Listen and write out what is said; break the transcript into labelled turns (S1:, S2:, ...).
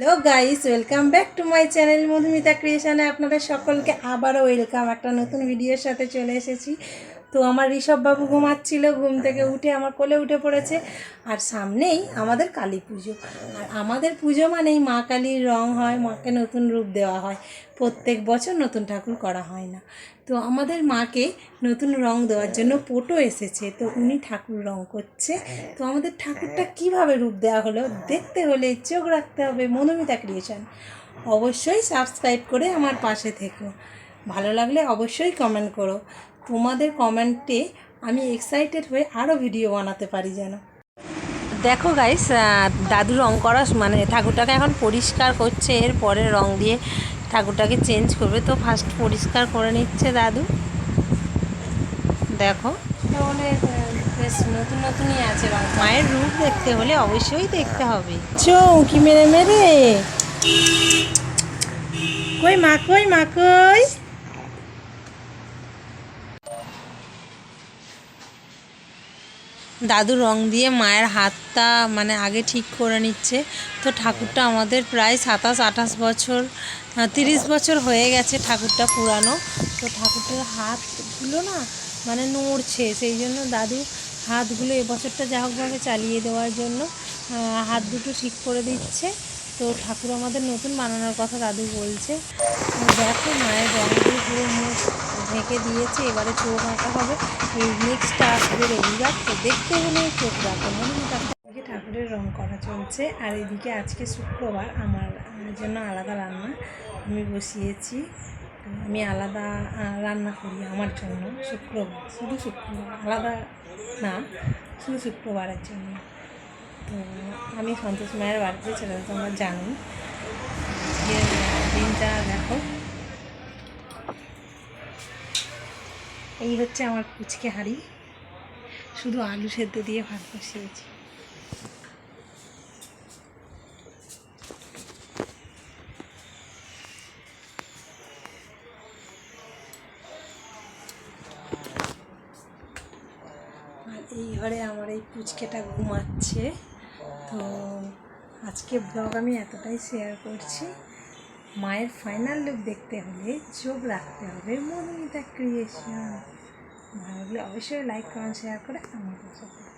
S1: Hello guys welcome back to my channel Madhumita ক্রিয়েশনে আপনাদের সকলকে আবারও ওয়েলকাম একটা নতুন ভিডিওর সাথে চলে এসেছি। তো আমার ঋষভ বাবু ঘুমাচ্ছিল, ঘুম থেকে উঠে আমার কোলে উঠে পড়েছে। আর সামনেই আমাদের কালী পুজো। আর আমাদের পুজো মানেই মা কালীর রং হয়, মাকে নতুন রূপ দেওয়া হয়। প্রত্যেক বছর নতুন ঠাকুর করা হয় না। তো আমাদের মাকে নতুন রং দেওয়ার জন্য পোটো এসেছে, তো উনি ঠাকুর রং করছে। তো আমাদের ঠাকুরটা কীভাবে রূপ দেওয়া হলো, দেখতে হলে চোখ রাখতে হবে, মনোমিতা ক্রিয়েশন অবশ্যই সাবস্ক্রাইব করে আমার পাশে থেকো। ভালো লাগলে অবশ্যই কমেন্ট করো। তোমাদের কমেন্টে আমি এক্সাইটেড হয়ে আরও ভিডিও বানাতে পারি যেন। দেখো গাইস দাদু রং করা মানে ঠাকুরটাকে এখন পরিষ্কার করছে এর পরে রং দিয়ে ঠাকুরটাকে চেঞ্জ করবে। তো ফার্স্ট পরিষ্কার করে নিচ্ছে দাদু। দেখো। তাহলে বেশ নতুন নতুনই আছে রং। মায়ের রূপ দেখতে হলে অবশ্যই দেখতে হবে। চৌকি মেরে মেরে। কই মা কই মা কই? দাদু রং দিয়ে মায়ের হাতটা মানে আগে ঠিক করে নিচ্ছে। তো ঠাকুরটা আমাদের প্রায় সাতাশ, আঠাশ বছর তিরিশ বছর হয়ে গেছে ঠাকুরটা পুরানো। তো ঠাকুরটার হাতগুলো না মানে নড়ছে, সেই জন্য দাদু হাতগুলো এবছরটা যা হোকভাবে চালিয়ে দেওয়ার জন্য হাত দুটো ঠিক করে দিচ্ছে। তো ঠাকুর আমাদের নতুন বানানোর কথা দাদু বলছে। দেখো মায়ের রং দিয়ে পুরো মুখ ঢেকে দিয়েছে, এবারে চোখ আঁকা হবে। এই নেক্সটটা আসবে রবিবার তো দেখতে হলে চোখ রাখো, মনে হয় ঠাকুরের রং করা চলছে, আর এদিকে আজকে শুক্রবার আমার জন্য আলাদা রান্না আমি বসিয়েছি। আমি আলাদা রান্না করি আমার জন্য, শুক্রবার, শুধু শুক্রবার, আলাদা না, শুধু শুক্রবারের জন্য। তো আমি সন্তোষ মায়ের বাড়িতে চলে তোমরা জানো এই হচ্ছে আমার কুচকে হাঁড়ি। শুধু আলু সেদ্ধ দিয়ে ভাত বসিয়েছি। আর এই ঘরে আমার এই পুচকেটা ঘুমাচ্ছে। তো আজকে ব্লগ আমি এতটাই শেয়ার করছি। মায়ের ফাইনাল লুক দেখতে হলে চোখ রাখতে হবে মধুমিতা ক্রিয়েশন ভালো লাগলে অবশ্যই লাইক কমেন্ট শেয়ার করে আমার থাকবে।